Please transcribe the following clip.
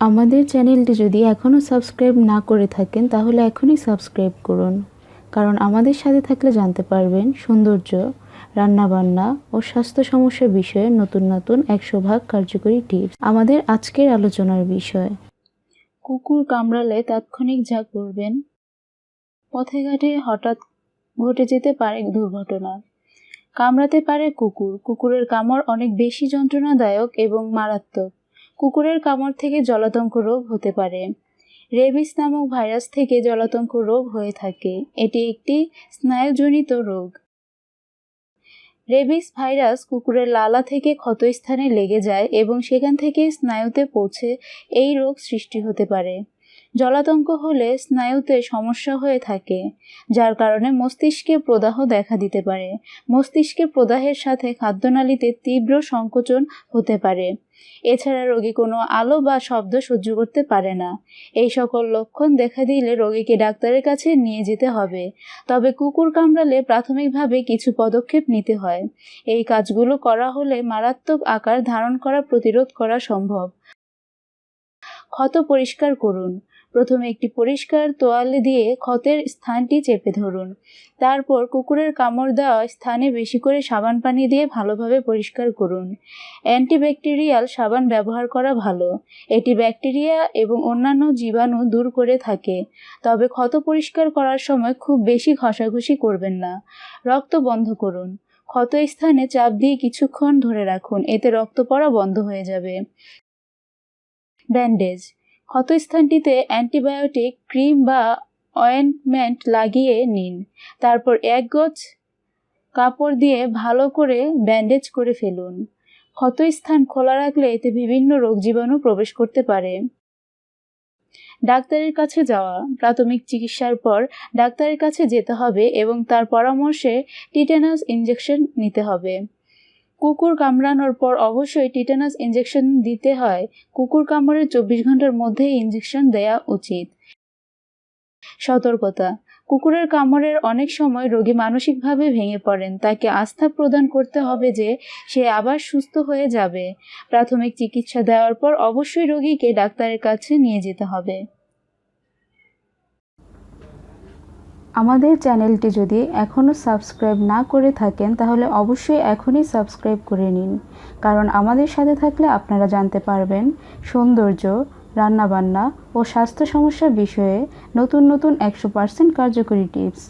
আমাদের চ্যানেলটি যদি এখনও সাবস্ক্রাইব না করে থাকেন, তাহলে এখনই সাবস্ক্রাইব করুন। কারণ আমাদের সাথে থাকলে জানতে পারবেন সৌন্দর্য, রান্নাবান্না ও স্বাস্থ্য সমস্যার বিষয়ে নতুন নতুন একশো ভাগ কার্যকরী টিপস। আমাদের আজকের আলোচনার বিষয়, কুকুর কামড়ালে তাৎক্ষণিক যা করবেন? পথে ঘাটে হঠাৎ ঘটে যেতে পারে দুর্ঘটনা। কামড়াতে পারে কুকুর। কুকুরের কামড় অনেক বেশি যন্ত্রণাদায়ক এবং মারাত্মক। কুকুরের কামড় থেকে জলাতঙ্ক রোগ হতে পারে। রেবিস নামক ভাইরাস থেকে জলাতঙ্ক রোগ হয়ে থাকে। এটি একটি স্নায়ুজনিত রোগ। রেবিস ভাইরাস কুকুরের লালা থেকে ক্ষতস্থানে লেগে যায় এবং সেখান থেকে স্নায়ুতে পৌঁছে এই রোগ সৃষ্টি হতে পারে। জলাতঙ্ক হলে স্নায়ুতে সমস্যা হয়ে থাকে, যার কারণে মস্তিষ্কে প্রদাহ দেখা দিতে পারে। মস্তিষ্কে প্রদাহের সাথে খাদ্যনালীতে তীব্র সংকোচন হতে পারে। এছাড়া রোগী কোনো আলো বা শব্দ সহ্য করতে পারে না। এই সকল লক্ষণ দেখা দিলে রোগীকে ডাক্তারের কাছে নিয়ে যেতে হবে। তবে কুকুর কামড়ালে প্রাথমিকভাবে কিছু পদক্ষেপ নিতে হয়। এই কাজগুলো করা হলে মারাত্মক আকার ধারণ করা প্রতিরোধ করা সম্ভব। ক্ষত পরিষ্কার করুন। প্রথমে একটি পরিষ্কার তোয়ালে দিয়ে ক্ষতের স্থানটি চেপে ধরুন। তারপর কুকুরের কামড় দেওয়া স্থানে বেশি করে সাবান পানি দিয়ে ভালোভাবে পরিষ্কার করুন। অ্যান্টিব্যাকটেরিয়াল সাবান ব্যবহার করা ভালো। এটি ব্যাকটেরিয়া এবং অন্যান্য জীবাণু দূর করে থাকে। তবে ক্ষত পরিষ্কার করার সময় খুব বেশি ঘষাঘষি করবেন না। রক্ত বন্ধ করুন। ক্ষত স্থানে চাপ দিয়ে কিছুক্ষণ ধরে রাখুন। এতে রক্ত পড়া বন্ধ হয়ে যাবে। ব্যান্ডেজ ক্ষতস্থানটিতে অ্যান্টিবায়োটিক ক্রিম বা অয়েন্টমেন্ট লাগিয়ে নিন। তারপর এক গজ কাপড় দিয়ে ভালো করে ব্যান্ডেজ করে ফেলুন। ক্ষতস্থান খোলা রাখলে এতে বিভিন্ন রোগ জীবাণু প্রবেশ করতে পারে। ডাক্তারের কাছে যাওয়া। প্রাথমিক চিকিৎসার পর ডাক্তারের কাছে যেতে হবে এবং তার পরামর্শে টিটেনাস ইঞ্জেকশন নিতে হবে। কুকুর কামড়ানোর পর অবশ্যই টিটানাস ইঞ্জেকশন দিতে হয়। কুকুর কামড়ের চব্বিশ ঘণ্টার মধ্যেই ইঞ্জেকশন দেওয়া উচিত। সতর্কতা। কুকুরের কামড়ের অনেক সময় রোগী মানসিকভাবে ভেঙে পড়েন। তাকে আস্থা প্রদান করতে হবে যে সে আবার সুস্থ হয়ে যাবে। প্রাথমিক চিকিৎসা দেওয়ার পর অবশ্যই রোগীকে ডাক্তারের কাছে নিয়ে যেতে হবে। আমাদের চ্যানেলটি যদি এখনও সাবস্ক্রাইব না করে থাকেন, তাহলে অবশ্যই এখনই সাবস্ক্রাইব করে নিন। কারণ আমাদের সাথে থাকলে আপনারা জানতে পারবেন সৌন্দর্য, রান্নাবান্না ও স্বাস্থ্য সমস্যা বিষয়ে নতুন নতুন একশো পার্সেন্ট কার্যকরী টিপস।